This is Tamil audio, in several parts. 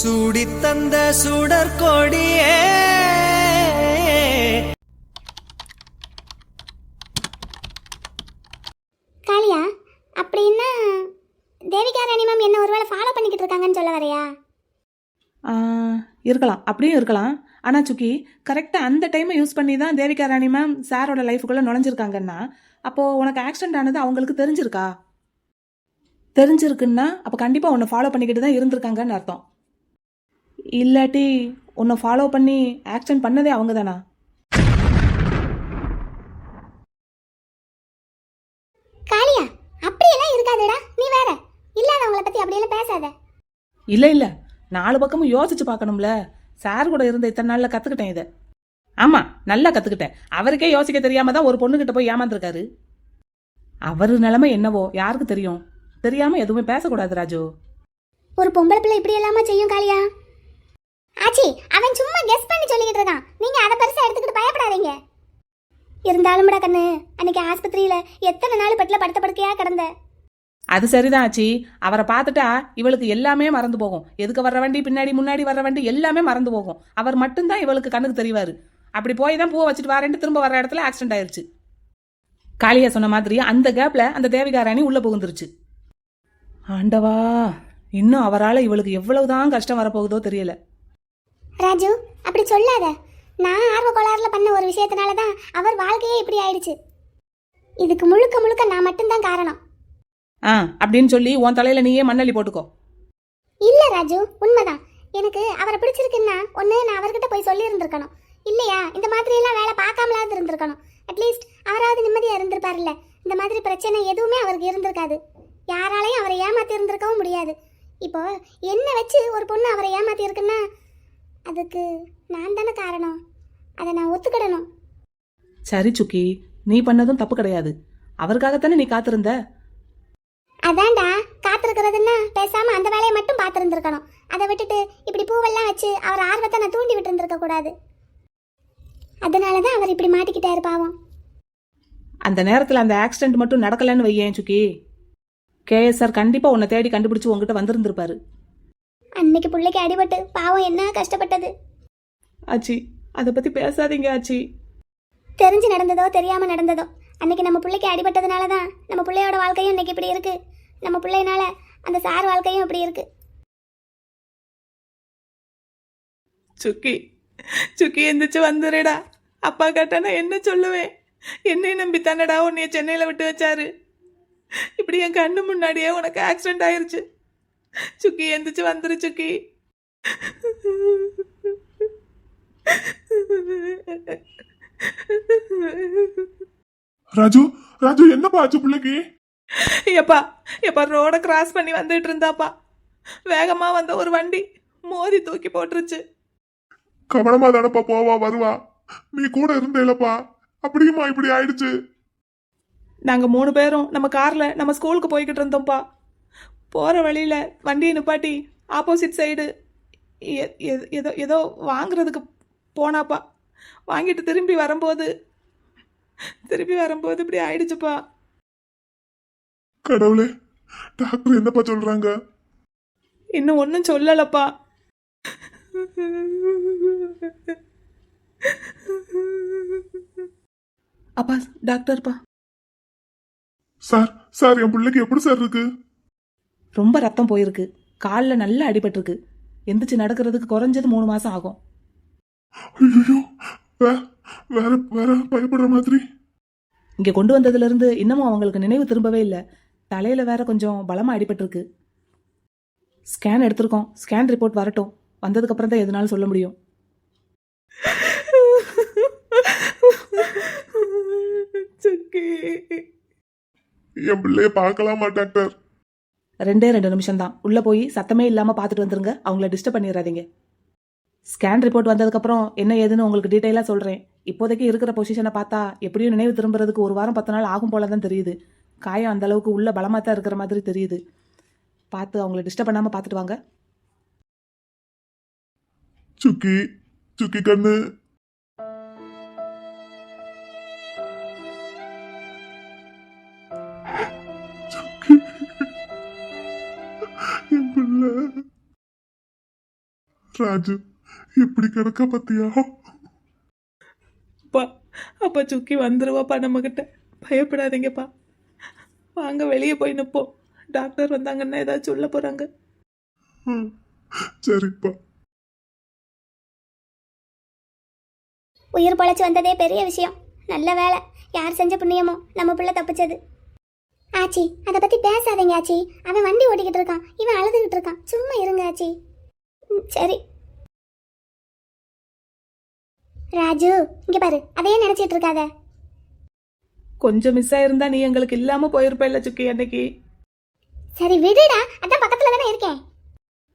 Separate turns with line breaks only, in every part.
சூடித் தந்த சுடற்கொடியே
காளியா அப்படின்னா தேவிகா ராணி மேம் என்ன ஒருவேளை ஃபாலோ பண்ணிக்கிட்டு இருக்காங்கன்னு சொல்ல வரையா?
இருக்கலாம். அப்படியும் இருக்கலாம். ஆனால் சுக்கி கரெக்டாக அந்த டைமை யூஸ் பண்ணி தான் தேவிகா ராணி மேம் சாரோட லைஃபுக்குள்ளே நுழைஞ்சிருக்காங்கன்னா அப்போது உனக்கு ஆக்சிடென்ட் ஆனது அவங்களுக்கு தெரிஞ்சிருக்கா? தெரிஞ்சிருக்குன்னா அப்போ கண்டிப்பாக உன்னை ஃபாலோ பண்ணிக்கிட்டு தான் இருந்திருக்காங்கன்னு அர்த்தம். இல்லாட்டி உன்னை ஃபாலோ பண்ணி ஆக்சிடென்ட் பண்ணதே அவங்க தானா
காளியா அப்படியெல்லாம் இருக்காதுடா. நீ வேற. இல்லாதவங்கள பத்தி அப்படியெல்லாம் பேசாத.
இல்லை இல்லை. நாலு பக்கமும் யோசிச்சு பார்க்கணும்ல. சார் கூட இருந்த இத்தனை நாளில் கற்றுக்கிட்டேன் இதை. ஆமாம் நல்லா கற்றுக்கிட்டேன் அவருக்கே யோசிக்க தெரியாம தான் ஒரு பொண்ணுகிட்ட போய் ஏமாந்துருக்காரு. அவர் நிலைமை என்னவோ யாருக்கு தெரியும்? தெரியாம எதுவுமே பேசக்கூடாது ராஜு.
ஒரு பொம்பளை பிள்ளை இப்படி எல்லாமா செய்யும் காளியா? ஆச்சி அவன் சும்மா கெஸ் பண்ணி சொல்லிக்கிட்டு இருக்கான். நீங்க அதை பெருசா எடுத்துக்கிட்டு பயப்படாதீங்க. இருந்தாலும்டா கண்ணு அன்னைக்கு ஆஸ்பத்திரியில எத்தனை நாள் பெட்டில் படுத்த படுக்கையா கிடந்த?
அது சரிதான் ஆச்சி. அவரை பார்த்துட்டா இவளுக்கு எல்லாமே மறந்து போகும். எதுக்கு வர்ற வண்டி பின்னாடி முன்னாடி வர்ற வண்டி எல்லாமே மறந்து போகும். அவர் மட்டும்தான் இவளுக்கு கண்ணுக்கு தெரிவாரு. அப்படி போய் தான் பூவை வச்சுட்டு வரேன்ட்டு திரும்ப வர இடத்துல ஆக்சிடென்ட் ஆயிருச்சு. காளியா சொன்ன மாதிரி அந்த கேப்ல அந்த தேவிகாராணி உள்ள புகுந்துருச்சு. ஆண்டவா இன்னும் அவரால் இவளுக்கு எவ்வளவுதான் கஷ்டம் வரப்போகுதோ தெரியல.
ராஜு அப்படி சொல்லாத. நான் ஆர்வ கோளாறுல பண்ண ஒரு விஷயத்தினால தான் அவர் வாழ்க்கையே இப்படி ஆயிடுச்சு. இதுக்கு முழுக்க முழுக்க நான் மட்டும்தான் காரணம்.
ஆ அப்படின்னு சொல்லி உன் தலையில நீயே மண்ணள்ளி போட்டுக்கோ.
இல்ல ராஜு உண்மைதான். எனக்கு அவரை பிடிச்சிருக்குன்னா ஒண்ணு நான் அவர்கிட்ட போய் சொல்லி இருந்திருக்கணும் இல்லையா இந்த மாதிரி எல்லாம் வேலை பார்க்காமலாவது இருந்திருக்கணும். அட்லீஸ்ட் அவராவது நிம்மதியா இருந்திருப்பார்ல இந்த மாதிரி பிரச்சனை எதுவுமே அவருக்கு இருந்திருக்காது. யாராலையும் அவரை ஏமாத்தி இருந்திருக்கவும் முடியாது. இப்போ என்ன வச்சு ஒரு பொண்ணு அவரை ஏமாத்தி இருக்குன்னா அதுக்கு நான் தானே காரணம். அதை நான் ஒத்துக்கிடணும்.
சரி சுக்கி. நீ பண்ணதும் தப்பு கிடையாது. அவருக்காகத்தானே நீ காத்திருந்த?
அதான்டா. காத்திருக்கிறதுன்னா பேசாம அந்த வேலையை மட்டும் பார்த்துருந்துருக்கணும். அதை விட்டுட்டு இப்படி பூவெல்லாம் வச்சு அவர் ஆர்வத்தை நான் தூண்டி விட்டு இருந்திருக்க கூடாது. அதனால தான் அவர் இப்படி மாட்டிக்கிட்டாரு பாவம்.
அந்த நேரத்தில் அந்த ஆக்சிடென்ட் மட்டும் நடக்கலன்னு வையேன் சுக்கி. கேஎஸ்ஆர் கண்டிப்பா உன்னை தேடி கண்டுபிடிச்சு உங்ககிட்ட வந்திருந்திருப்பாரு.
அன்னைக்கு பிள்ளைக்கு அடிபட்டு பாவம் என்ன கஷ்டப்பட்டது?
ஆச்சி அதை பத்தி பேசாதீங்க ஆச்சி.
தெரிஞ்சு நடந்ததோ தெரியாம நடந்ததோ அன்னைக்கு நம்ம பிள்ளைக்கு அடிபட்டதுனால தான் நம்ம பிள்ளையோட வாழ்க்கையும் இன்னைக்கு இப்படி இருக்கு. நம்ம பிள்ளைனால அந்த சார் வாழ்க்கையும் இப்படி இருக்கு.
சுக்கி சுக்கி எந்திரிச்சு வந்துடுடா. அப்பா கேட்டா நான் என்ன சொல்லுவேன்? என்னை நம்பி தானடா உன்னைய சென்னையில் விட்டு வச்சாரு. இப்படி என் கண்ணு முன்னாடியே உனக்கு ஆக்சிடென்ட் ஆயிருச்சு. சுக்கி எந்திரிச்சு வந்துரு சுக்கி
ராஜு ராஜு என்னப்பா ஆச்சு பிள்ளைக்கு
எப்பா எப்பா ரோட கிராஸ் பண்ணி வந்துட்டு இருந்தாப்பா வேகமா வந்த ஒரு வண்டி மோதி தூக்கி போட்டுருச்சு
கவனமா தானப்பா போவா வருவா நீ கூட இருந்தேலப்பா அப்படியுமா இப்படி ஆயிடுச்சு
நாங்கள் மூணு பேரும் நம்ம காரில் நம்ம ஸ்கூலுக்கு போய்கிட்டு இருந்தோம்ப்பா போகிற வழியில் வண்டியை நிப்பாட்டி ஆப்போசிட் சைடு ஏதோ ஏதோ வாங்குறதுக்கு போனாப்பா. வாங்கிட்டு திரும்பி வரும்போது திரும்பி வரும்போது இப்படி ஆயிடுச்சுப்பா.
கடவுளே டாக்டர் என்னப்பா சொல்றாங்க?
இன்னும் ஒன்றும் சொல்லலப்பா. அப்பா டாக்டர்ப்பா
சார் சார் என் பிள்ளைக்கு எப்படி சார் இருக்கு?
ரொம்ப ரத்தம் போயிருக்கு. காலில் நல்லா அடிபட்டிருக்கு. எந்திரிச்சு நடக்கிறதுக்கு குறைஞ்சது மூணு மாதம் ஆகும்.
ஐயோ வேற வேற பயப்படுற மாதிரி.
இங்கே கொண்டு வந்ததுலேருந்து இன்னமும் அவங்களுக்கு நினைவு திரும்பவே இல்லை. தலையில் வேற கொஞ்சம் பலமாக அடிபட்டிருக்கு. ஸ்கேன் எடுத்திருக்கோம். ஸ்கேன் ரிப்போர்ட் வரட்டும். வந்ததுக்கப்புறம் தான் எதுனாலும் சொல்ல முடியும்.
என் பிள்ளைய பார்க்கலாமா டாக்டர்.
ரெண்டே ரெண்டு நிமிஷம் தான் உள்ளே போய் சத்தமே இல்லாமல் பார்த்துட்டு வந்துருங்க. அவங்கள டிஸ்டர்ப் பண்ணிடாதீங்க ஸ்கேன் ரிப்போர்ட் வந்ததுக்கப்புறம் என்ன ஏதுன்னு உங்களுக்கு டீட்டெயிலாக சொல்கிறேன் இப்போதைக்கு இருக்கிற பொசிஷனை பார்த்தா எப்படியும் நினைவு திரும்புறதுக்கு ஒரு வாரம் பத்து நாள் ஆகும் போல தான் தெரியுது. காயம் அந்த அளவுக்கு உள்ள பலமாக தான் இருக்கிற மாதிரி தெரியுது. பார்த்து அவங்கள டிஸ்டர்ப் பண்ணாமல் பார்த்துட்டு வாங்க.
சுக்கி சுக்கி கண்ணு.
ராஜு எப்படி கிடக்க பத்தியா?
அப்பா அப்பா சுக்கி வந்துருவாப்பா நம்மக்கிட்ட பயப்படாதீங்கப்பா. வாங்க வெளியே போய் நிற்போம் டாக்டர் வந்தாங்கன்னா ஏதாச்சும் சொல்ல போகிறாங்க
ம், சரிப்பா.
உயிர் பொழைச்சு வந்ததே பெரிய விஷயம். நல்ல வேலை. யார் செஞ்ச புண்ணியமோ நம்ம பிள்ளை தப்பிச்சது. ஆச்சி அதை பத்தி பேசாதீங்க ஆச்சி. அவன் வண்டி ஓட்டிக்கிட்டு இருக்கான். இவன் அழுதுகிட்டு இருக்கான். சும்மா இருங்க ஆச்சி. சரி. ராஜு இங்க பாரு. அதையே நினைச்சிட்டு இருக்காத.
கொஞ்சம் மிஸ் ஆயிருந்தா நீ எங்களுக்கு இல்லாமல் போயிருப்ப இல்லை சுக்கி அன்னைக்கு.
சரி விடுடா. அதான் பக்கத்துல தானே இருக்கேன்.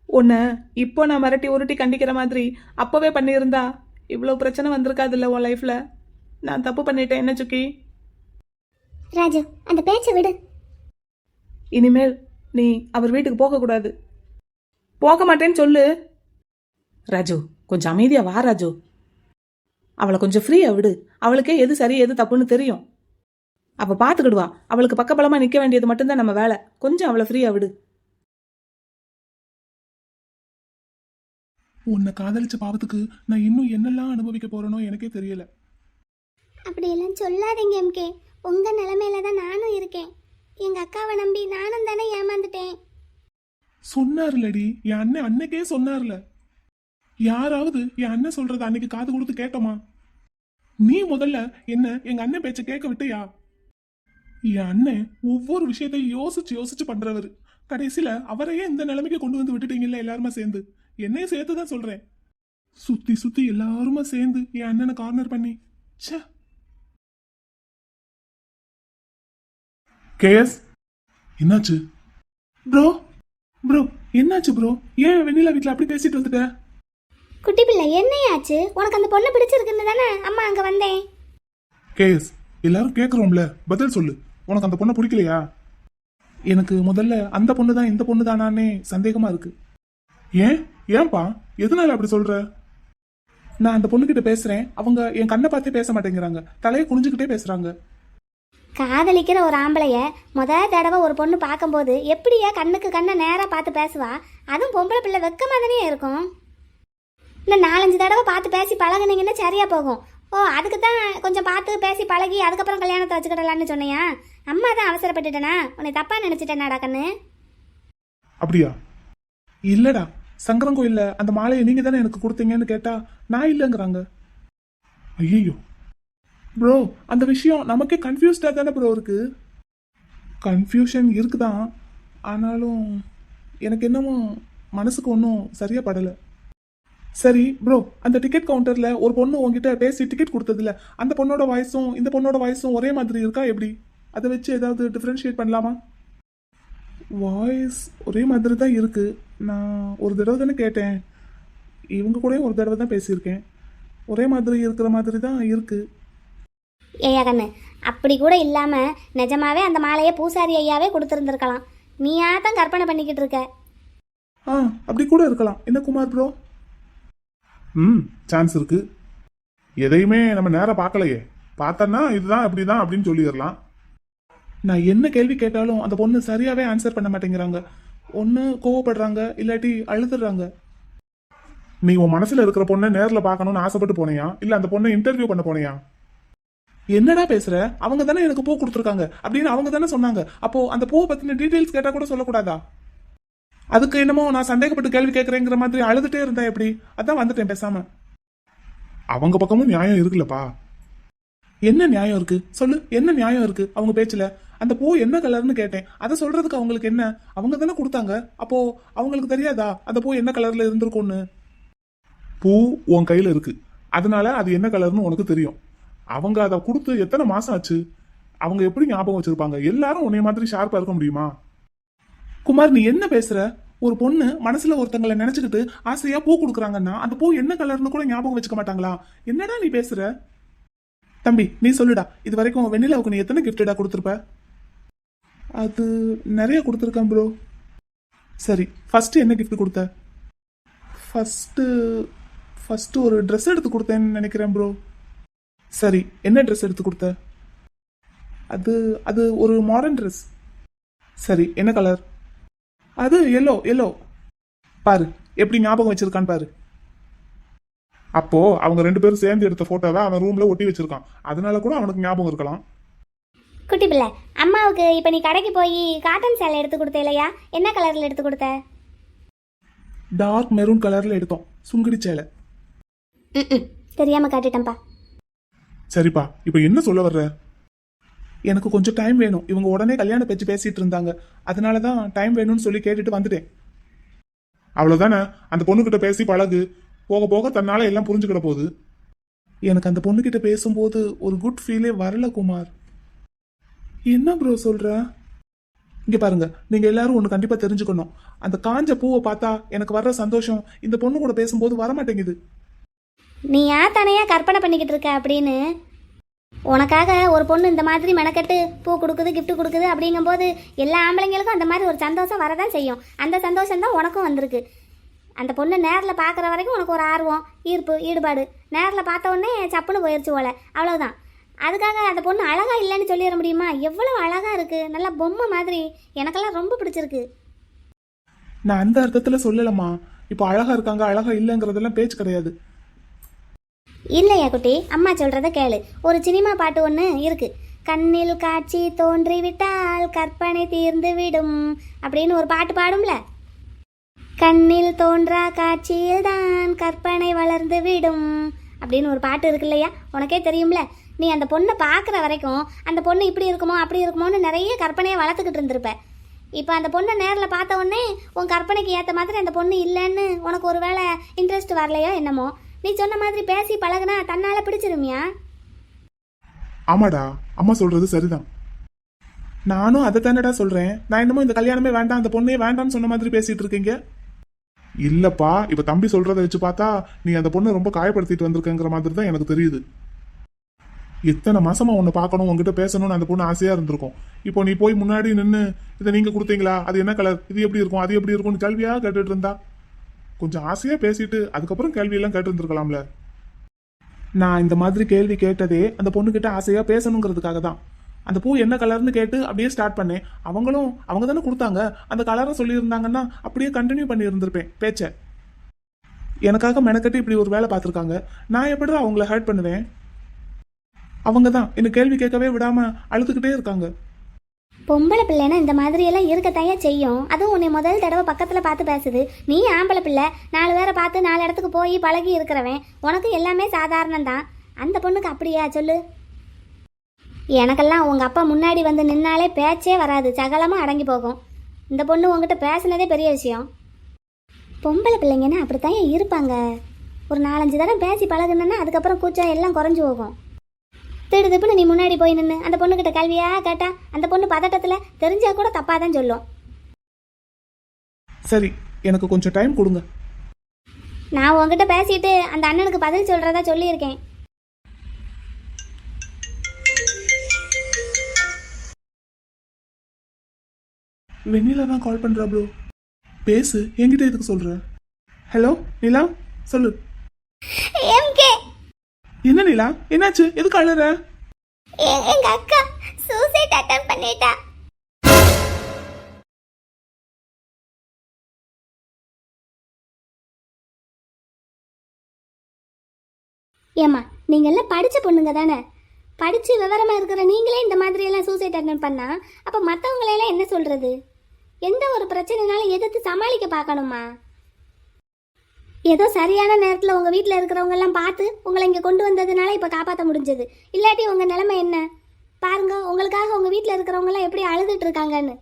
உன்னை இப்போ நான் மிரட்டி உருட்டி கண்டிக்கிற மாதிரி அப்போவே பண்ணியிருந்தா. இவ்வளோ பிரச்சனை வந்திருக்காதுல்ல உன் லைஃப்பில் நான் தப்பு பண்ணிட்டேன் என்ன சுக்கி?
ராஜு அந்த பேச்சை விடு.
இனிமேல் நீ அவர் வீட்டுக்கு போகக்கூடாது. போக மாட்டேன்னு சொல்லு. ராஜு கொஞ்சம் அமைதியா வா ராஜு. அவளை கொஞ்சம் ஃப்ரீயா விடு. அவளுக்கே எது சரி எது தப்புன்னு தெரியும். அவ பாத்துக்கிடுவா. அவளுக்கு பக்கபலமா நிக்க வேண்டியது மட்டும்தான் நம்ம வேலை. கொஞ்சம் அவளை ஃப்ரீயா விடு.
உன்னை காதலிச்ச பாவத்துக்கு நான் இன்னும் என்னெல்லாம் அனுபவிக்க போறேனோ எனக்கே தெரியல.
அப்படியெல்லாம் சொல்லாதீங்க எம்கே. உங்க நிலைமையில தான் நானும் இருக்கேன். எங்க அக்காவை நம்பி நானும் தானே ஏமாந்துட்டேன்.
சொன்னார்லடி. என் அண்ணன் அன்னைக்கே சொன்னார்ல. யாராவது என் அண்ணன் சொல்றத அன்னைக்கு காது கொடுத்து கேட்டோமா? நீ முதல்ல என்ன எங்க அண்ணன் பேச்ச கேட்க விட்டியா? என் அண்ணன் ஒவ்வொரு விஷயத்தையும் யோசிச்சு யோசிச்சு பண்றவர். கடைசியில அவரையே இந்த நிலைமைக்கு கொண்டு வந்து விட்டுட்டீங்கல்ல எல்லாருமே சேர்ந்து? என்னையும் சேர்த்து தான் சொல்றேன். சுத்தி சுத்தி எல்லாருமே சேர்ந்து என் அண்ணனை கார்னர் பண்ணி. ச்சே. கேஎஸ் என்னாச்சு? ப்ரோ ப்ரோ என்னாச்சு ப்ரோ ஏன் வெண்ணிலா வீட்ல அப்படி பேசிட்டு வந்துட்ட?
குட்டி பிள்ளை என்னையாச்சு? உனக்கு அந்த பொண்ணை பிடிச்சிருக்குன்னு தானே அம்மா அங்க வந்தேன்.
கேஎஸ் எல்லாரும் கேக்குறோம்ல பதில் சொல்லு. உனக்கு அந்த பொண்ணை பிடிக்கலையா? எனக்கு முதல்ல அந்த பொண்ணு தான் இந்த பொண்ணு தானானே சந்தேகமா இருக்கு. ஏன்? ஏன்பா? எதனால அப்படி சொல்ற? நான் அந்த பொண்ணுகிட்ட பேசுறேன் அவங்க என் கண்ணை பார்த்தே பேச மாட்டேங்கிறாங்க. தலையை குனிஞ்சுக்கிட்டே பேசுறாங்க.
காதலிக்கிற ஒரு ஆம்பளைய முத தடவை ஒரு பொண்ணு பார்க்கும்போது எப்படியா கண்ணுக்கு கண்ணை நேராக பார்த்து பேசுவா? அதுவும் பொம்பளை பிள்ளை வெக்கமாக தானே இருக்கும். இன்னும் நாலஞ்சு தடவை பார்த்து பேசி பழகுனீங்கன்னா சரியாக போகும். ஓ அதுக்கு தான் கொஞ்சம் பார்த்து பேசி பழகி அதுக்கப்புறம் கல்யாணத்தை வச்சுக்கிடலான்னு சொன்னியா? அம்மா தான் அவசரப்பட்டுட்டேனா? உன்னை தப்பா நினைச்சிட்டேனாடா கண்ணு.
அப்படியா? இல்லடா. சங்கரன் கோயில்ல அந்த மாலையை நீங்க தானே எனக்கு கொடுத்தீங்கன்னு கேட்டா நான் இல்லைங்கிறாங்க. ஐயோ ப்ரோ அந்த விஷயம் நமக்கே கன்ஃபியூஸ்டாக தானே ப்ரோ இருக்கு? கன்ஃபியூஷன் இருக்குதான் ஆனாலும் எனக்கு என்னமோ மனசுக்கு ஒன்றும் சரியாக படலை. சரி ப்ரோ அந்த டிக்கெட் கவுண்டரில் ஒரு பொண்ணு உங்ககிட்ட பேசி டிக்கெட் கொடுத்ததுல அந்த பொண்ணோட வாய்ஸும் இந்த பொண்ணோட வாய்ஸும் ஒரே மாதிரி இருக்கா எப்படி? அதை வச்சு ஏதாவது டிஃப்ரென்ஷியேட் பண்ணலாமா? வாய்ஸ் ஒரே மாதிரி தான் இருக்குது நான் ஒரு தடவை தானே கேட்டேன். இவங்க கூடயும் ஒரு தடவை தான் பேசியிருக்கேன். ஒரே மாதிரி இருக்கிற மாதிரி தான் இருக்குது
ஏயா கண்ணு அப்படி கூட இல்லாமல் நிஜமாவே அந்த மாலையை பூசாரி ஐயாவே கொடுத்துருந்துருக்கலாம். நீயா தான் கற்பனை பண்ணிக்கிட்டு இருக்க?
ஆ அப்படி கூட இருக்கலாம். என்ன குமார் ப்ரோ ம் சான்ஸ் இருக்கு. எதையுமே நம்ம நேராக பார்க்கலையே. பார்த்தோன்னா இதுதான் இப்படிதான் அப்படின்னு சொல்லிடலாம். நான் என்ன கேள்வி கேட்டாலும் அந்த பொண்ணு சரியாகவே ஆன்சர் பண்ண மாட்டேங்கிறாங்க. ஒன்று கோவப்படுறாங்க இல்லாட்டி அழுதுறாங்க. நீ உன் மனசில் இருக்கிற பொண்ணை நேரில் பார்க்கணும்னு ஆசைப்பட்டு போனியா? இல்லை அந்த பொண்ணை இன்டர்வியூ பண்ண போனியா? என்னடா பேசுற? அவங்க தானே எனக்கு பூ கொடுத்துருக்காங்க. அப்படின்னு அவங்க தானே சொன்னாங்க. அப்போ அந்த பூவை பத்தின டீடைல்ஸ் கேட்டா கூட சொல்லக்கூடாதா? அதுக்கு என்னமோ நான் சந்தேகப்பட்டு கேள்வி கேட்கறேங்கிற மாதிரி அழுதுட்டே இருந்தா எப்படி? அதான் வந்துட்டேன் பேசாம. அவங்க பக்கமும் நியாயம் இருக்குல்லப்பா. என்ன நியாயம் இருக்கு? சொல்லு. என்ன நியாயம் இருக்கு அவங்க பேச்சுல? அந்த பூ என்ன கலர்னு கேட்டேன். அதை சொல்றதுக்கு அவங்களுக்கு என்ன? அவங்க தானே கொடுத்தாங்க. அப்போ அவங்களுக்கு தெரியாதா? அந்த பூ என்ன கலர்ல இருந்திருக்கும்னு? பூ உன் கையில இருக்கு. அதனால அது என்ன கலர்னு உனக்கு தெரியும். அவங்க அதை கொடுத்து எத்தனை மாசம் ஆச்சு? அவங்க எப்படி ஞாபகம் வச்சிருப்பாங்க? எல்லாரும் உன்னை மாதிரி ஷார்ப்பா இருக்க முடியுமா? குமார் நீ என்ன பேசுற? ஒரு பொண்ணு மனசுல ஒருத்தங்களை நினைச்சுக்கிட்டு ஆசையா பூ கொடுக்குறாங்கன்னா அந்த பூ என்ன கலர்னு கூட ஞாபகம் வச்சுக்க மாட்டாங்களா? என்னடா நீ பேசுற? தம்பி நீ சொல்லுடா. இது வரைக்கும் வெண்ணிலாவுக்கு நீ எத்தனை கிஃப்டடா கொடுத்துருப்ப? அது நிறைய கொடுத்துருக்கேன் ப்ரோ சரி ஃபர்ஸ்ட் என்ன கிஃப்ட் கொடுத்த? ஃபர்ஸ்ட் ஃபர்ஸ்ட் ஒரு ட்ரெஸ் எடுத்து கொடுத்தேன்னு நினைக்கிறேன் ப்ரோ சரி என்ன ட்ரெஸ் எடுத்து கொடுத்த? அது அது ஒரு மாடர்ன் ட்ரெஸ் சரி என்ன கலர் அது எல்லோ எல்லோ பாரு எப்படி ஞாபகம் வச்சிருக்கான்னு பாரு. அப்போ அவங்க ரெண்டு பேரும் சேர்ந்து எடுத்த போட்டோவை அவன் ரூம்ல ஒட்டி வச்சிருக்கான். அதனால கூட அவனுக்கு ஞாபகம் இருக்கலாம்.
குட்டி பிள்ளை அம்மாவுக்கு இப்போ நீ கடைக்கு போய் காட்டன் சேலை எடுத்து கொடுத்த இல்லையா? என்ன கலரில் எடுத்து கொடுத்த?
டார்க் மெரூன் கலர்ல எடுத்தோம். சுங்குடி சேலை.
ம் தெரியாமல் காட்டிட்டேன்ப்பா
சரிப்பா இப்போ என்ன சொல்ல வர்ற? எனக்கு கொஞ்சம் டைம் வேணும். இவங்க உடனே கல்யாண பேச்சு பேசிட்டு இருந்தாங்க. அதனால தான் டைம் வேணும்னு சொல்லி கேட்டுட்டு வந்துட்டேன். அவ்வளவுதானே? அந்த பொண்ணுக்கிட்ட பேசி பழகு. போக போக தன்னால எல்லாம் புரிஞ்சுக்கிட போகுது எனக்கு அந்த பொண்ணுக்கிட்ட பேசும்போது ஒரு குட் ஃபீலே வரல குமார். என்ன ப்ரோ சொல்ற? இங்க பாருங்க நீங்க எல்லாரும் ஒண்ணு கண்டிப்பா தெரிஞ்சுக்கணும். அந்த காஞ்ச பூவை பார்த்தா எனக்கு வர்ற சந்தோஷம் இந்த பொண்ணு கூட பேசும்போது வர மாட்டேங்குது
நீ ஏன் தனையாக கற்பனை பண்ணிக்கிட்டு இருக்க அப்படின்னு? உனக்காக ஒரு பொண்ணு இந்த மாதிரி மெனக்கட்டு பூ கொடுக்குது கிஃப்ட் கொடுக்குது அப்படிங்கும்போது எல்லா ஆம்பளைங்களுக்கும் அந்த மாதிரி ஒரு சந்தோஷம் வரதான் செய்யும். அந்த சந்தோஷம் தான் உனக்கும் வந்திருக்கு. அந்த பொண்ணை நேரில் பார்க்குற வரைக்கும் உனக்கு ஒரு ஆர்வம் ஈர்ப்பு ஈடுபாடு. நேரில் பார்த்த உடனே சப்புன்னு போயிடுச்சு போல. அவ்வளோதான் அதுக்காக அந்த பொண்ணு அழகா இல்லைன்னு சொல்லிட முடியுமா? எவ்வளோ அழகாக இருக்குது நல்லா பொம்மை மாதிரி. எனக்கெல்லாம் ரொம்ப பிடிச்சிருக்கு.
நான் அந்த அர்த்தத்தில் சொல்லலம்மா. இப்போ அழகா இருக்காங்க அழகா இல்லைங்கிறதெல்லாம் பேச்சு கிடையாது.
இல்லையா குட்டி? அம்மா சொல்கிறத கேளு. ஒரு சினிமா பாட்டு ஒன்று இருக்குது கண்ணில் காட்சி தோன்றி விட்டால் கற்பனை தீர்ந்து விடும் அப்படின்னு ஒரு பாட்டு பாடும்ல. கண்ணில் தோன்றா காட்சியில் தான் கற்பனை வளர்ந்து விடும் அப்படின்னு ஒரு பாட்டு இருக்கு இல்லையா? உனக்கே தெரியும்ல. நீ அந்த பொண்ணை பார்க்குற வரைக்கும் அந்த பொண்ணு இப்படி இருக்குமோ அப்படி இருக்குமோன்னு நிறைய கற்பனையை வளர்த்துக்கிட்டு இருந்திருப்ப. இப்போ அந்த பொண்ணை நேரில் பார்த்த உடனே உன் கற்பனைக்கு ஏற்ற மாதிரி அந்த பொண்ணு இல்லைன்னு உனக்கு ஒரு வேளை இன்ட்ரெஸ்ட் வரலையோ என்னமோ? நீ சொன்ன மாதிரி பேசி பழகுனா தன்னால பிடிச்சிருமியா?
ஆமாடா அம்மா சொல்றது சரிதான். நானும் அதை தானடா சொல்றேன். நான் என்னமோ இந்த கல்யாணமே வேண்டாம் அந்த பொண்ணே வேண்டாம்னு சொன்ன மாதிரி பேசிட்டு இருக்கீங்க? இல்லப்பா இப்ப தம்பி சொல்றத வச்சு பார்த்தா நீ அந்த பொண்ணை ரொம்ப காயப்படுத்திட்டு வந்திருக்கங்கிற மாதிரி தான் எனக்கு தெரியுது. எத்தனை மாசமா உன்னை பார்க்கணும் உங்ககிட்ட பேசணும்னு அந்த பொண்ணு ஆசையா இருந்திருக்கும். இப்போ நீ போய் முன்னாடி நின்று இதை நீங்க கொடுத்தீங்களா? அது என்ன கலர் இது எப்படி இருக்கும்? அது எப்படி இருக்கும்னு கேள்வியா கேட்டுட்டு இருந்தா? கொஞ்சம் ஆசையாக பேசிட்டு அதுக்கப்புறம் கேள்வியெல்லாம் கேட்டிருந்துருக்கலாம்ல நான் இந்த மாதிரி கேள்வி கேட்டதே அந்த பொண்ணுக்கிட்ட ஆசையாக பேசணுங்கிறதுக்காக தான். அந்த பூ என்ன கலர்னு கேட்டு அப்படியே ஸ்டார்ட் பண்ணேன். அவங்களும் அவங்க தானே கொடுத்தாங்க. அந்த கலரை சொல்லியிருந்தாங்கன்னா அப்படியே கண்டினியூ பண்ணியிருந்திருப்பேன் பேச்சை. பேச்ச எனக்காக மெனக்கட்டு இப்படி ஒரு வேலை பார்த்துருக்காங்க. நான் எப்படி அவங்கள ஹர்ட் பண்ணுவேன்? அவங்க தான் என்னை கேள்வி கேட்கவே விடாமல் அழுதுகிட்டே இருக்காங்க.
பொம்பளை பிள்ளைன்னா இந்த மாதிரியெல்லாம் எல்லாம் செய்யும். அதுவும் உன்னை முதல் தடவை பக்கத்தில் பார்த்து பேசுது. நீ ஆம்பளை பிள்ளை. நாலு பேரை பார்த்து நாலு இடத்துக்கு போய் பழகி இருக்கிறவன். உனக்கு எல்லாமே சாதாரணம் தான் அந்த பொண்ணுக்கு அப்படியா? சொல்லு. எனக்கெல்லாம் உங்கள் அப்பா முன்னாடி வந்து நின்னாலே பேச்சே வராது. சகலமாக அடங்கி போகும். இந்த பொண்ணு உங்ககிட்ட பேசுனதே பெரிய விஷயம். பொம்பளை பிள்ளைங்கன்னா அப்படித்தான் இருப்பாங்க. ஒரு நாலஞ்சு தடவை பேசி பழகுனேன்னா அதுக்கப்புறம் கூச்சம் எல்லாம் குறைஞ்சி போகும். திடு திப்புன்னு நீ முன்னாடி போய் நின்று அந்த பொண்ணுக்கிட்ட கல்வியா கேட்டா அந்த பொண்ணு பதட்டத்தில் தெரிஞ்சா கூட தப்பாக தான் சொல்லும்.
சரி எனக்கு கொஞ்சம் டைம் கொடுங்க.
நான் உங்ககிட்ட பேசிட்டு அந்த அண்ணனுக்கு பதில் சொல்கிறதா சொல்லியிருக்கேன்.
வெண்ணிலா தான் கால் பண்றா ப்ரோ பேசு என்கிட்ட எதுக்கு சொல்ற? ஹலோ நிலா சொல்லு.
எம்கே
என்ன நிலா? என்னாச்சு? எதுக்கு அழுற?
எங்க அக்கா சூசைட் அட்டன் பண்ணிட்டா. ஏம்மா நீங்க எல்லாம் படிச்ச பொண்ணுங்க தானே? படிச்சு விவரமா இருக்கிற நீங்களே இந்த மாதிரி எல்லாம் சூசைட் அட்டன் பண்ணா அப்ப மத்தவங்களை எல்லாம் என்ன சொல்றது? எந்த ஒரு பிரச்சனைனாலும் எதிர்த்து சமாளிக்க பார்க்கணுமா? ஏதோ சரியான நேரத்தில் உங்கள் வீட்டில் இருக்கிறவங்க எல்லாம் பார்த்து உங்களை இங்கே கொண்டு வந்ததுனால இப்போ காப்பாற்ற முடிஞ்சது. இல்லாட்டி உங்கள் நிலைமை என்ன? பாருங்க உங்களுக்காக உங்கள் வீட்டில் இருக்கிறவங்கலாம் எப்படி அழுதுட்டு இருக்காங்கன்னு.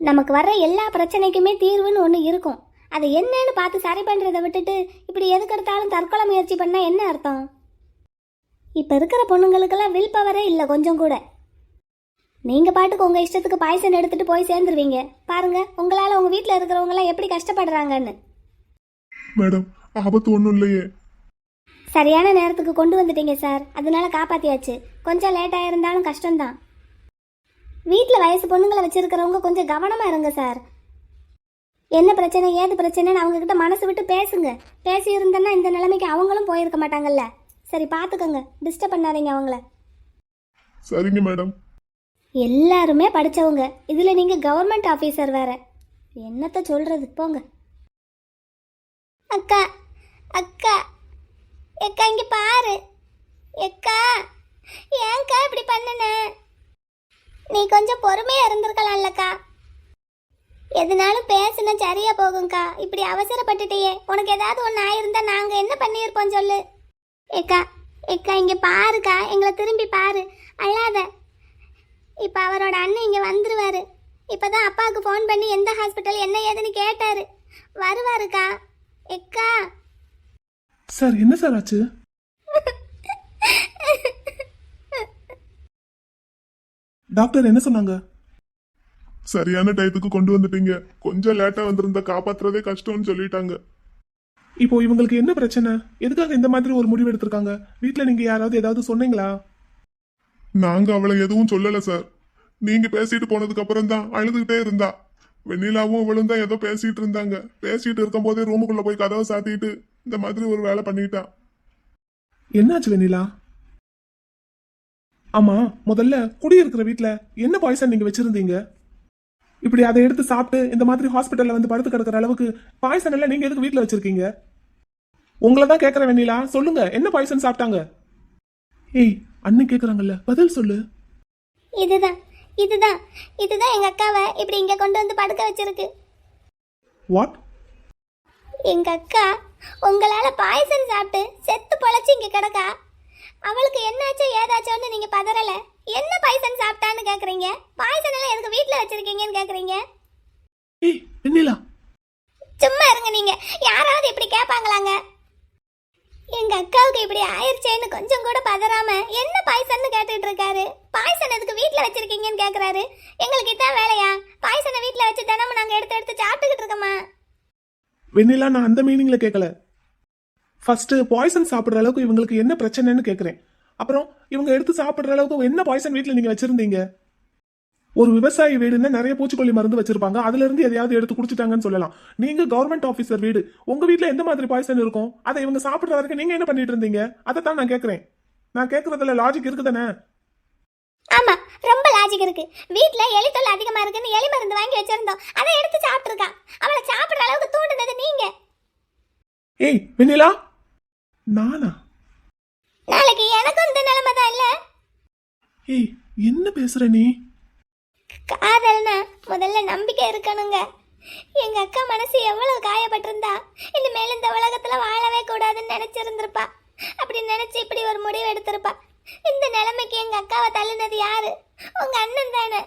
நமக்கு வர்ற எல்லா பிரச்சனைக்குமே தீர்வுன்னு ஒன்று இருக்கும். அதை என்னன்னு பார்த்து சரி பண்ணுறதை விட்டுட்டு இப்படி எதுக்கெடுத்தாலும் தற்கொலை முயற்சி பண்ணால் என்ன அர்த்தம்? இப்போ இருக்கிற பொண்ணுங்களுக்கெல்லாம் வில் பவரே இல்லை கொஞ்சம் கூட. நீங்கள் பாட்டுக்கு உங்கள் இஷ்டத்துக்கு பாய்சன் எடுத்துகிட்டு போய் சேர்ந்துருவீங்க. பாருங்கள் உங்களால் உங்கள் வீட்டில் இருக்கிறவங்களாம் எப்படி கஷ்டப்படுறாங்கன்னு.
மேடம் ஆபத்து ஒன்றும் இல்லையே.
சரியான நேரத்துக்கு கொண்டு வந்துட்டீங்க சார். அதனால காப்பாத்தியாச்சு. கொஞ்சம் லேட்டாக இருந்தாலும் கஷ்டம்தான். வீட்டில் வயசு பொண்ணுங்களை வச்சிருக்கிறவங்க கொஞ்சம் கவனமாக இருங்க சார். என்ன பிரச்சனை ஏது பிரச்சனைன்னு அவங்க கிட்ட மனசு விட்டு பேசுங்க. பேசி இருந்தேன்னா இந்த நிலைமைக்கு அவங்களும் போயிருக்க மாட்டாங்கல்ல. சரி பார்த்துக்கோங்க டிஸ்டர்ப் பண்ணாதீங்க அவங்கள.
சரிங்க மேடம்.
எல்லாருமே படிச்சவங்க. இதில் நீங்கள் கவர்மெண்ட் ஆஃபீஸர் வேற. என்னத்த சொல்றது? போங்க. அக்கா அக்கா எக்கா இங்கே பாரு. எக்கா ஏன்க்கா இப்படி பண்ணுன? நீ கொஞ்சம் பொறுமையாக இருந்திருக்கலாம்லக்கா. எதுனாலும் பேசுனா சரியா போகும்க்கா. இப்படி அவசரப்பட்டுட்டியே. உனக்கு ஏதாவது ஒன்று ஆயிருந்தா நாங்கள் என்ன பண்ணியிருப்போம் சொல்லு. ஏக்கா ஏக்கா இங்கே பாருக்கா. எங்களை திரும்பி பாரு. அழாத. இப்போ அவரோட அண்ணன் இங்க வந்துருவாரு. இப்பதான் அப்பாவுக்கு ஃபோன் பண்ணி எந்த ஹாஸ்பிட்டல் என்ன ஏதுன்னு கேட்டார். வருவாருக்கா. எக்கா
சார் என்ன சார் ஆச்சு? டாக்டர் என்ன சொன்னாங்க?
சரியான டயத்துக்கு கொண்டு வந்துட்டீங்க. கொஞ்சம் லேட்டா வந்திருந்தா காப்பாத்துறதே கஷ்டம்னு சொல்லிட்டாங்க.
இப்போ இவங்களுக்கு என்ன பிரச்சனை? எதுக்காக இந்த மாதிரி ஒரு முடிவு எடுத்திருக்காங்க? வீட்ல நீங்க யாராவது ஏதாவது சொன்னீங்களா?
நாங்க அவளை எதுவும் சொல்லல சார். நீங்க பேசிட்டு போனதுக்கு அப்புறம் தான் அழுதுகிட்டே இருந்தா. வெண்ணிலாவும் தான் ஏதோ பேசிட்டு இருந்தாங்க. பேசிட்டு இருக்கும் போதே ரூமுக்குள்ள போய் கதவை சாத்திட்டு இந்த மாதிரி ஒரு வேலை பண்ணிட்டா.
என்னாச்சு வெண்ணிலா? ஆமா முதல்ல குடியிருக்கிற வீட்ல என்ன பாய்சன் நீங்க வச்சிருந்தீங்க? இப்படி அதை எடுத்து சாப்பிட்டு இந்த மாதிரி ஹாஸ்பிட்டல்ல வந்து படுத்து கிடக்குற அளவுக்கு பாய்சன் எல்லாம் நீங்க எதுக்கு வீட்ல வச்சிருக்கீங்க? உங்களை தான் கேக்குற வெண்ணிலா. சொல்லுங்க என்ன பாய்சன் சாப்பிட்டாங்க? ஏய் அண்ணன் கேக்குறாங்கல்ல பதில் சொல்லு.
இதுதான் இதுதான் இதுதான் எங்க அக்காவை இப்படி இங்க கொண்டு வந்து படுக்க வச்சிருக்கு.
வாட்
எங்க அக்கா உங்களால பாயசம் சாப்பிட்டு செத்து பொழைச்சு இங்க கிடக்கா? அவளுக்கு என்னாச்சோ ஏதாச்சோன்னு நீங்க பதறல. என்ன பாயசம் சாப்பிட்டான்னு கேக்குறீங்க? பாயசம் எல்லாம் எதுக்கு வீட்ல வச்சிருக்கீங்கன்னு கேக்குறீங்க? சும்மா இருங்க நீங்க. யாராவது இப்படி கேட்பாங்களாங்க எங்க அக்காவுக்கு இப்படி ஆயிடுச்சேன்னு கொஞ்சம் கூட பதறாம என்ன பாய்சன்னு கேட்டுட்டு இருக்காரு பாய்சன் எதுக்கு வீட்டுல வச்சிருக்கீங்கன்னு கேக்குறாரு. எங்களுக்கு இதான் வேலையா? பாய்சனை வீட்டுல வச்சு தினமும் நாங்க எடுத்து எடுத்து சாப்பிட்டுக்கிட்டு இருக்கோமா?
வெண்ணிலா நான் அந்த மீனிங்ல கேட்கல ஃபர்ஸ்ட் பாய்சன் சாப்பிடுற அளவுக்கு இவங்களுக்கு என்ன பிரச்சனைன்னு கேக்குறேன். அப்புறம் இவங்க எடுத்து சாப்பிடுற அளவுக்கு என்ன பாய்சன் வீட்டுல நீங்க வச்சிருந்தீங்க? ஒரு விவசாயி வீடுன்னா நிறைய பூச்சிக்கொல்லி மருந்து வச்சிருப்பாங்க. அதுல இருந்து எதையாவது எடுத்து குடிச்சிட்டாங்கன்னு சொல்லலாம். நீங்க கவர்மெண்ட் ஆபீசர் வீடு. உங்க வீட்ல எந்த மாதிரி பாய்சன் இருக்கும்? அதை இவங்க சாப்பிடுற வரைக்கும் நீங்க என்ன பண்ணிட்டு இருந்தீங்க? அதை தான் நான் கேக்குறேன். நான் கேக்குறதுல லாஜிக் இருக்குதானே?
ஆமா ரொம்ப லாஜிக் இருக்கு. வீட்ல எலி தொல்லை அதிகமா இருக்குன்னு எலி மருந்து வாங்கி வச்சிருந்தோம். அதை எடுத்து சாப்பிட்டுருக்கா. அவளை சாப்பிடுற அளவுக்கு தூண்டுனது நீங்க.
ஏய் வெண்ணிலா! நானா?
நாளைக்கு எனக்கும் இந்த நிலைமை தான் இல்ல.
ஏய் என்ன பேசுற நீ?
காதல்னா முதல்ல நம்பிக்கை இருக்கணுங்க. எங்க அக்கா மனசு எவ்வளவு காயப்பட்டிருந்தா இனிமேல் இந்த உலகத்துல வாழவே கூடாதுன்னு நினைச்சிருந்திருப்பா. அப்படி நினைச்சு இப்படி ஒரு முடிவு எடுத்திருப்பா. இந்த நிலைமைக்கு எங்க அக்காவை தள்ளுனது யாரு? உங்க அண்ணன் தானே.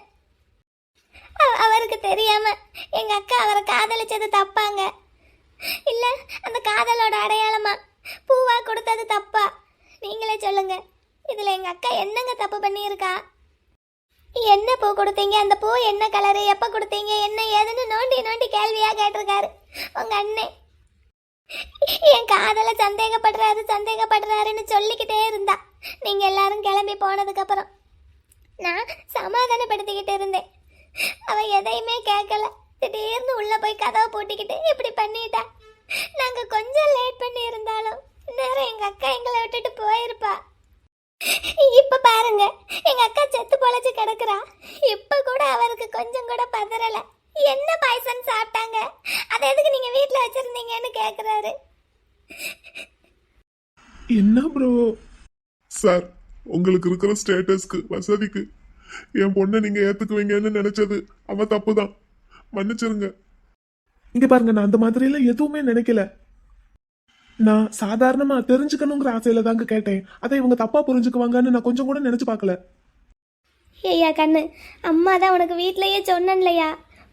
அவருக்கு தெரியாம எங்க அக்கா அவரை காதலிச்சது தப்பாங்க. இல்ல அந்த காதலோட அடையாளமா? பூவா கொடுத்தது தப்பா? நீங்களே சொல்லுங்க. இதுல எங்க அக்கா என்னங்க தப்பு பண்ணியிருக்கா? என்ன பூ கொடுத்தீங்க? அந்த பூ என்ன கலரு எப்ப கொடுத்தீங்க? என்ன ஏதுன்னு நோண்டி நோண்டி கேள்வியா கேட்டிருக்காரு. உங்க அண்ணன் என் காதல சந்தேகப்படுறாரு சந்தேகப்படுறாருன்னு சொல்லிக்கிட்டே இருந்தா. நீங்க எல்லாரும் கிளம்பி போனதுக்கு அப்புறம் நான் சமாதானப்படுத்திக்கிட்டு இருந்தேன். அவ எதையுமே கேட்கல திடீர்னு உள்ள போய் கதவை பூட்டிக்கிட்டு இப்படி பண்ணிட்டா. நாங்க கொஞ்சம் லேட் பண்ணி இருந்தாலும் நேரம் எங்க அக்கா எங்களை விட்டுட்டு போயிருப்பா. இப்ப பாருங்க எங்க அக்கா செத்து பொழைச்சு கிடக்குறா. இப்ப கூட அவருக்கு கொஞ்சம் கூட பதறல. என்ன பாய்சன் சாப்பிட்டாங்க? அதை எதுக்கு நீங்க வீட்டுல வச்சிருந்தீங்கன்னு கேக்குறாரு.
என்ன ப்ரோ
சார் உங்களுக்கு இருக்கிற ஸ்டேட்டஸ்க்கு வசதிக்கு என் பொண்ணை நீங்க ஏத்துக்குவீங்கன்னு நினைச்சது அவ தப்பு தான் மன்னிச்சிருங்க.
இங்க பாருங்க நான் அந்த மாதிரி எல்லாம் எதுவுமே நினைக்கல. நான் சாதாரணமா தெரிஞ்சுக்கணுங்கிற ஆசையில தாங்க கேட்டேன். அதை இவங்க தப்பா புரிஞ்சுக்குவாங்கன்னு நான் கொஞ்சம் கூட நினைச்சு பார்க்கல.
ஏய்யா கண்ணு. அம்மா தான் உனக்கு வீட்லயே சொன்னன்லையா?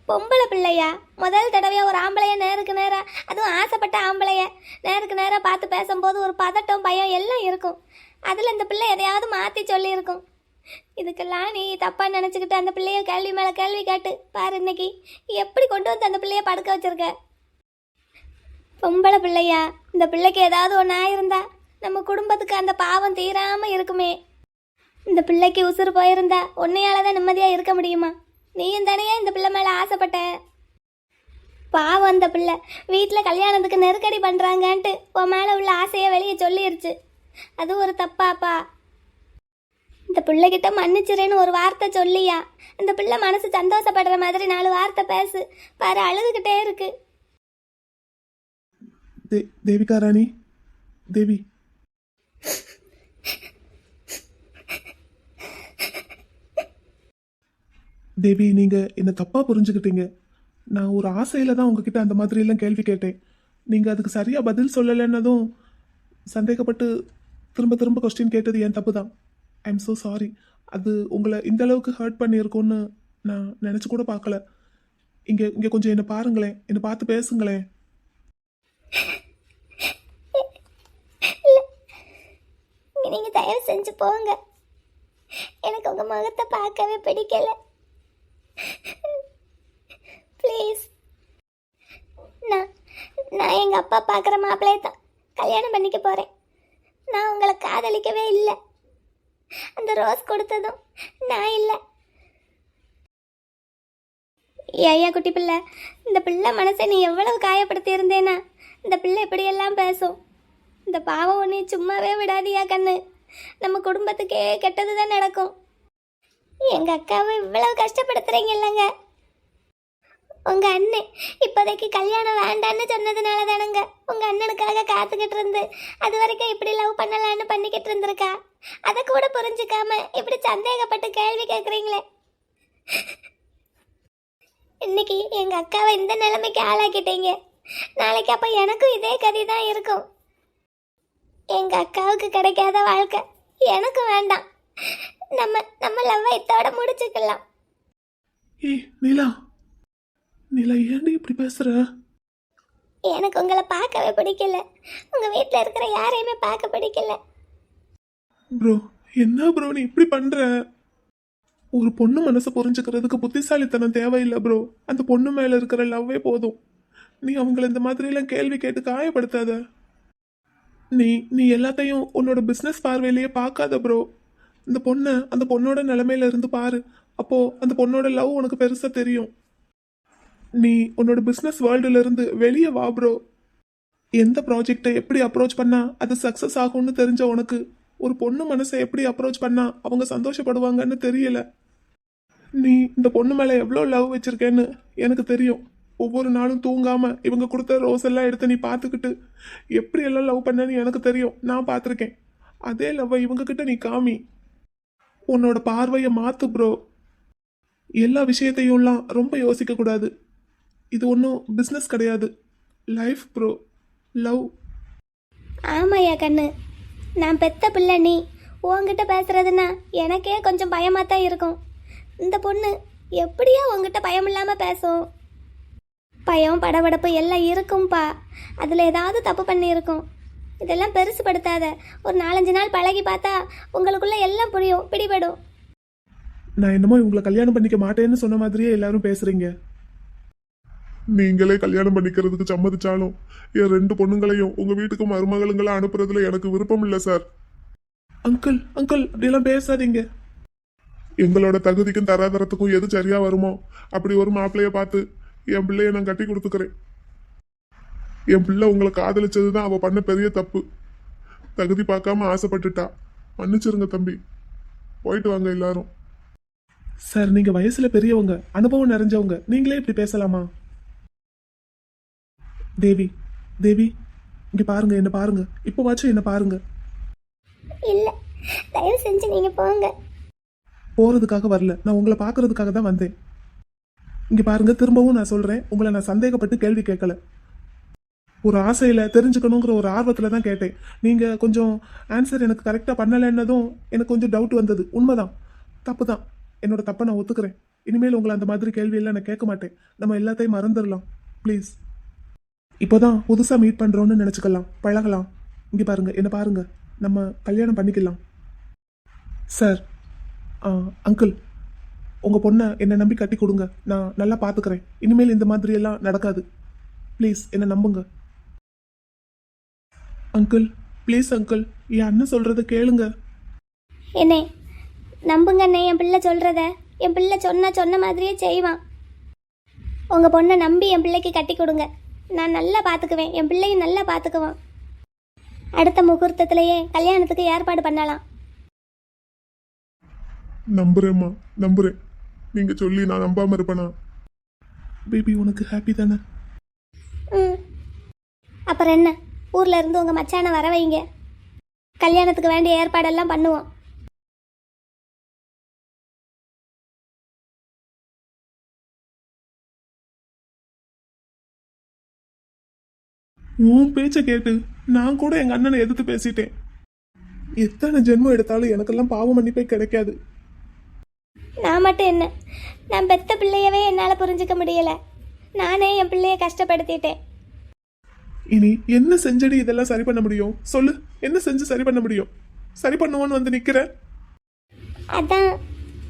பொம்பளை பிள்ளையா? முதல் தடவையா ஒரு ஆம்பளைய நேருக்கு நேரா? அதுவும் ஆசைப்பட்ட ஆம்பளைய. நேருக்கு நேரா பார்த்து பேசும்போது ஒரு பதட்டம் பயம் எல்லாம் இருக்கும். அதில் இந்த பிள்ளை எதையாவது மாற்றி சொல்லியிருக்கும். இதுக்கெல்லாம் நீ தப்பாக நினச்சிக்கிட்டு அந்த பிள்ளைய கேள்வி மேலே கேள்வி கேட்டு பாரு இன்னைக்கு. எப்படி கொண்டு வந்து அந்த பிள்ளைய படுக்க வச்சிருக்க? பொம்பளை பிள்ளையா இந்த பிள்ளைக்கு ஏதாவது ஒன்று ஆயிருந்தா நம்ம குடும்பத்துக்கு அந்த பாவம் தீராமல் இருக்குமே. இந்த பிள்ளைக்கு உசுறு போயிருந்தா உன்னையால தான் நிம்மதியாக இருக்க முடியுமா? நீயும் தானே இந்த பிள்ளை மேலே ஆசைப்பட்ட? பாவம் அந்த பிள்ளை. வீட்டில் கல்யாணத்துக்கு நெருக்கடி பண்ணுறாங்கன்ட்டு உன் மேலே உள்ள ஆசையை வெளியே சொல்லிருச்சு. அது ஒரு தப்பாப்பா. இந்த பிள்ளைகிட்ட மன்னிச்சிரேன்னு ஒரு வார்த்தை சொல்லியா? இந்த பிள்ளை மனசு சந்தோஷப்படுற மாதிரி நாலு வார்த்தை பேசு. பாரு அழுதுகிட்டே இருக்குது
தே தேவிகா ராணி தேவி. தேவி நீங்கள் என்னை தப்பாக புரிஞ்சுக்கிட்டீங்க. நான் ஒரு ஆசையில் தான் உங்ககிட்ட அந்த மாதிரி எல்லாம் கேள்வி கேட்டேன். நீங்கள் அதுக்கு சரியாக பதில் சொல்லலைன்னதும் சந்தேகப்பட்டு திரும்ப திரும்ப கொஸ்டின் கேட்டது என் தப்பு தான் ஐ எம் ஸோ சாரி அது உங்களை இந்த அளவுக்கு ஹர்ட் பண்ணியிருக்கோன்னு நான் நினச்சி கூட பார்க்கல. இங்கே இங்கே கொஞ்சம் என்னை பாருங்களேன். என்னை பார்த்து பேசுங்களேன்.
நீங்கள் தயவு செஞ்சு போங்க. எனக்கு உங்கள் முகத்தை பார்க்கவே பிடிக்கல. ப்ளீஸ் நான் நான் எங்கள் அப்பா பார்க்குற மாப்பிள்ளையை தான் கல்யாணம் பண்ணிக்க போகிறேன் நான் உங்களை காதலிக்கவே இல்லை. அந்த ரோஸ் கொடுத்ததும் நான் இல்லை. ஐயா குட்டி பிள்ளை? இந்த பிள்ளை மனசை நீ எவ்வளவு காயப்படுத்தி இருந்தேனா இந்த பிள்ளை இப்படியெல்லாம் பேசும். இந்த பாவம் உன்னை சும்மாவே விடாதியா கண்ணு? நம்ம குடும்பத்துக்கே கெட்டது தான் நடக்கும். எங்கள் அக்காவை இவ்வளவு கஷ்டப்படுத்துறீங்க இல்லைங்க உங்கள் அண்ணன் இப்போதைக்கு கல்யாணம் வேண்டான்னு சொன்னதுனால தானுங்க உங்கள் அண்ணனுக்காக காத்துக்கிட்டு இருந்து அது வரைக்கும் இப்படி லவ் பண்ணலான்னு பண்ணிக்கிட்டு இருந்திருக்கா? அதை கூட புரிஞ்சுக்காம இப்படி சந்தேகப்பட்டு கேள்வி கேட்குறீங்களே இன்னைக்கு எங்கள் அக்காவை இந்த நிலைமைக்கு ஆளாக்கிட்டீங்க. நாளைக்கு அப்ப எனக்கும் இதே கதி தான் இருக்கும். எங்க அக்காவுக்கு கிடைக்காத வாழ்க்கை எனக்கும் வேண்டாம். நம்ம நம்ம லவ்வை இத்தோட முடிச்சுக்கலாம்.
ஏய் நிலா. நிலா ஏன்டி இப்படி பேசுற?
எனக்கு உங்களை பார்க்கவே பிடிக்கல. உங்க வீட்டில் இருக்கிற யாரையுமே பார்க்க பிடிக்கல.
ப்ரோ என்ன ப்ரோ நீ இப்படி பண்ற? ஒரு பொண்ணு மனசை புரிஞ்சுக்கிறதுக்கு புத்திசாலித்தனம் தேவையில்லை ப்ரோ அந்த பொண்ணு மேல இருக்கிற லவ்வே போதும். நீ அவங்கள இந்த மாதிரிலாம் கேள்வி கேட்டு காயப்படுத்தாத. நீ நீ எல்லாத்தையும் உன்னோட பிஸ்னஸ் பார்வையிலேயே பார்க்காத ப்ரோ இந்த பொண்ணை அந்த பொண்ணோட நிலமையில இருந்து பாரு. அப்போ அந்த பொண்ணோட லவ் உனக்கு பெருசா தெரியும். நீ உன்னோட பிஸ்னஸ் வேர்ல்டுல இருந்து வெளியே வா ப்ரோ எந்த ப்ராஜெக்டை எப்படி அப்ரோச் பண்ணா அது சக்ஸஸ் ஆகும்னு தெரிஞ்ச உனக்கு ஒரு பொண்ணு மனசை எப்படி அப்ரோச் பண்ணா அவங்க சந்தோஷப்படுவாங்கன்னு தெரியல. நீ இந்த பொண்ணு மேல எவ்வளோ லவ் வச்சிருக்கேன்னு எனக்கு தெரியும். ஒவ்வொரு நாளும் தூங்காம இவங்க கொடுத்த ரோஸ் எல்லாம் எடுத்து நீ பார்த்துக்கிட்டு எப்படி எல்லாம் லவ் பண்ணேன்னு எனக்கு தெரியும். நான் பார்த்துருக்கேன். அதே லவ்வை இவங்க கிட்ட நீ காமி. உன்னோட பார்வையை மாத்து ப்ரோ எல்லா விஷயத்தையும்லாம் ரொம்ப யோசிக்க கூடாது இது ஒன்றும் பிஸ்னஸ் கிடையாது. லைஃப் ப்ரோ லவ்
ஆமாயா கண்ணு. நான் பெத்த பிள்ளை நீ. உங்ககிட்ட பேசுறதுன்னா எனக்கே கொஞ்சம் பயமாக தான் இருக்கும். இந்த பொண்ணு எப்படியா உன்கிட்ட பயம் இல்லாமல் பேசும்? பயம் படபடப்பு எல்லாம் இருக்கும்பா. அதில் ஏதாவது தப்பு பண்ணியிருக்கும். இதெல்லாம் பெருசுப்படுத்தாத ஒரு நாலஞ்சு நாள் பழகி பார்த்தா உங்களுக்குள்ள எல்லாம் புரியும் பிடிபடும்.
நான் என்னமோ இவங்களை கல்யாணம் பண்ணிக்க மாட்டேன்னு சொன்ன மாதிரியே எல்லாரும் பேசுறீங்க.
நீங்களே கல்யாணம் பண்ணிக்கிறதுக்கு சம்மதிச்சாலும் என் ரெண்டு பொண்ணுங்களையும் உங்க வீட்டுக்கு மருமகளுங்களை அனுப்புறதுல எனக்கு விருப்பம் இல்லை சார்.
அங்கிள் அங்கிள் அப்படியெல்லாம் பேசாதீங்க.
எங்களோட தகுதிக்கும் தராதரத்துக்கும் எது சரியா வருமோ அப்படி ஒரு மாப்பிள்ளைய பார்த்து என் பிள்ளைய நான் கட்டி கொடுத்துக்கிறேன். என் பிள்ளை உங்களை காதலிச்சது தான் அவ பண்ண பெரிய தப்பு. தகுதி பார்க்காம ஆசைப்பட்டுட்டா. மன்னிச்சிருங்க தம்பி. போயிட்டு வாங்க எல்லாரும்.
சார் நீங்க வயசுல பெரியவங்க அனுபவம் நிறைஞ்சவங்க நீங்களே இப்படி பேசலாமா? தேவி தேவி இங்க பாருங்க என்ன பாருங்க. இப்போவாச்சும் என்ன பாருங்க.
இல்லை தயவு செஞ்சு நீங்கள் போங்க.
போறதுக்காக வரல. நான் உங்களை பார்க்கறதுக்காக தான் வந்தேன். இங்க பாருங்க திரும்பவும் நான் சொல்றேன். உங்களை நான் சந்தேகப்பட்டு கேள்வி கேட்கல. ஒரு ஆசையில தெரிஞ்சுக்கணுங்கிற ஒரு ஆர்வத்துல தான் கேட்டேன். நீங்க கொஞ்சம் ஆன்சர் எனக்கு கரெக்டா பண்ணலைன்னதும் எனக்கு கொஞ்சம் டவுட் வந்தது. உண்மைதான். தப்பு தான் என்னோட தப்பை நான் ஒத்துக்கிறேன். இனிமேல் உங்களை அந்த மாதிரி கேள்வியெல்லாம் நான் கேட்க மாட்டேன். நம்ம எல்லாத்தையும் மறந்துடலாம். ப்ளீஸ் இப்போதான் புதுசாக மீட் பண்ணுறோன்னு நினச்சிக்கலாம். பழகலாம். இங்கே பாருங்க என்ன பாருங்க. நம்ம கல்யாணம் பண்ணிக்கலாம். சார் ஆ, அங்கிள் உங்கள் பொண்ணை என்னை நம்பி கட்டி கொடுங்க. நான் நல்லா பார்த்துக்கிறேன் இனிமேல் இந்த மாதிரி எல்லாம் நடக்காது. ப்ளீஸ் என்னை நம்புங்க. அங்கிள் ப்ளீஸ் அங்கிள் என் அண்ணன் சொல்கிறத கேளுங்க.
என்னே நம்புங்கண்ணே என் பிள்ளை சொல்கிறத என் பிள்ளை சொன்ன சொன்ன மாதிரியே செய்வான். உங்கள் பொண்ணை நம்பி என் பிள்ளைக்கு கட்டி கொடுங்க. நான் நல்லா பார்த்துக்குவேன் என் பிள்ளையும் நல்லா பார்த்துக்குவான் அடுத்த முகூர்த்தத்திலேயே கல்யாணத்துக்கு ஏற்பாடு பண்ணலாம்.
நம்புறேம்மா நம்புறேன். நீங்க சொல்லி நான் நம்பாம இருப்பேனா?
பேபி உனக்கு ஹாப்பி தானே?
அப்புறம் என்ன? ஊரில் இருந்து உங்கள் மச்சானை வர வைங்க. கல்யாணத்துக்கு வேண்டிய ஏற்பாடெல்லாம் பண்ணுவோம்.
உன் பேச்ச கேட்டு நான் கூட எங்க அண்ணனை எதிர்த்து பேசிட்டேன். எத்தனை ஜென்மம் எடுத்தாலும் எனக்கெல்லாம் பாவ மன்னிப்பே கிடைக்காது.
நான் மட்டும் என்ன? நான் பெத்த பிள்ளையவே என்னால் புரிஞ்சுக்க முடியல. நானே என் பிள்ளைய கஷ்டப்படுத்திட்டேன்.
இனி என்ன செஞ்சடி இதெல்லாம் சரி பண்ண முடியும்? சொல்லு என்ன செஞ்சு சரி பண்ண முடியும்? சரி பண்ணுவோன்னு வந்து நிக்கிற?
அதான்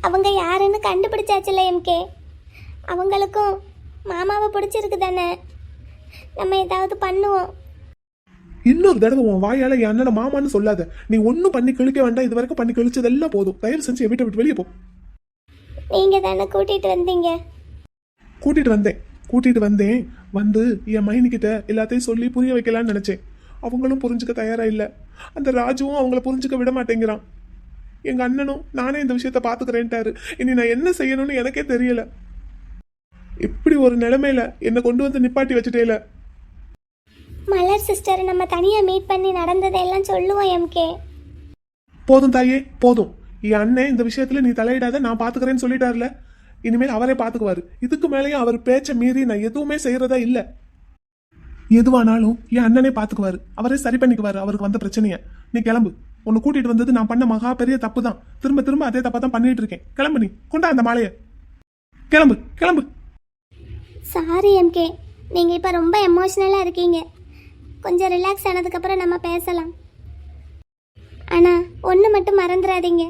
அவங்க யாருன்னு கண்டுபிடிச்சாச்சுல எம்கே. அவங்களுக்கும் மாமாவை பிடிச்சிருக்கு தானே. நம்ம ஏதாவது பண்ணுவோம்.
இன்னொரு தடவை உன் வாயால என் அண்ணனை மாமான்னு சொல்லாத. நீ ஒன்னும் பண்ணி கிழிக்க வேண்டாம். இது வரைக்கும் பண்ணி கிழிச்சதெல்லாம் போதும். தயவு செஞ்சு என் வீட்டை விட்டு வெளியே போ.
நீங்கள் தானே கூட்டிகிட்டு வந்தீங்க?
கூட்டிட்டு வந்தேன். கூட்டிட்டு வந்தேன். வந்து என் மைனிக்கிட்ட எல்லாத்தையும் சொல்லி புரிய வைக்கலாம்னு நினைச்சேன். அவங்களும் புரிஞ்சுக்க தயாரா இல்ல. அந்த ராஜுவும் அவங்கள புரிஞ்சுக்க விட மாட்டேங்கிறான். எங்க அண்ணனும் நானே இந்த விஷயத்த பாத்துக்கிறேன்ட்டாரு. இனி நான் என்ன செய்யணும்னு எனக்கே தெரியல. இப்படி ஒரு நிலைமையில என்னை கொண்டு வந்து நிப்பாட்டி வச்சுட்டேல.
மலர் சிஸ்டர் நம்ம தனியாக மீட் பண்ணி நடந்ததையெல்லாம் சொல்லுவோம் எம்கே.
போதும் தாயே போதும். என் அண்ணன் இந்த விஷயத்துல நீ தலையிடாத நான் பாத்துக்கிறேன்னு சொல்லிட்டாருல. இனிமேல் அவரே பாத்துக்குவாரு. இதுக்கு மேலேயும் அவர் பேச்ச மீறி நான் எதுவுமே செய்யறதா இல்ல. எதுவானாலும் என் அண்ணனே பாத்துக்குவாரு. அவரே சரி பண்ணிக்குவாரு அவருக்கு வந்த பிரச்சனைய. நீ கிளம்பு. உன்னை கூட்டிட்டு வந்தது நான் பண்ண மகா பெரிய தப்பு தான் திரும்ப திரும்ப அதே தப்பா தான் பண்ணிட்டு இருக்கேன். கிளம்பு நீ. கொண்டா அந்த மாலைய. கிளம்பு கிளம்பு.
சாரி எம்கே நீங்கள் இப்போ ரொம்ப எமோஷ்னலாக இருக்கீங்க. கொஞ்சம் ரிலாக்ஸ் ஆனதுக்கப்புறம் நம்ம பேசலாம். ஆனால் ஒன்று மட்டும் மறந்துடாதீங்க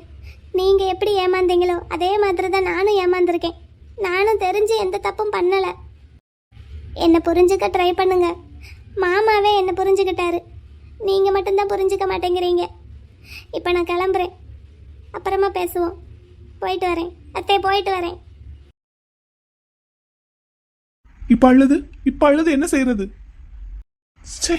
நீங்கள் எப்படி ஏமாந்தீங்களோ அதே மாதிரி தான் நானும் ஏமாந்துருக்கேன். நானும் தெரிஞ்சு எந்த தப்பும் பண்ணலை. என்னை புரிஞ்சுக்க ட்ரை பண்ணுங்க. மாமாவே என்னை புரிஞ்சுக்கிட்டாரு. நீங்கள் மட்டும்தான் புரிஞ்சுக்க மாட்டேங்கிறீங்க. இப்போ நான் கிளம்புறேன். அப்புறமா பேசுவோம். போயிட்டு வரேன். அத்தே போயிட்டு வரேன்.
இப்ப அழுது? இப்ப அழுது என்ன செய்யறது சே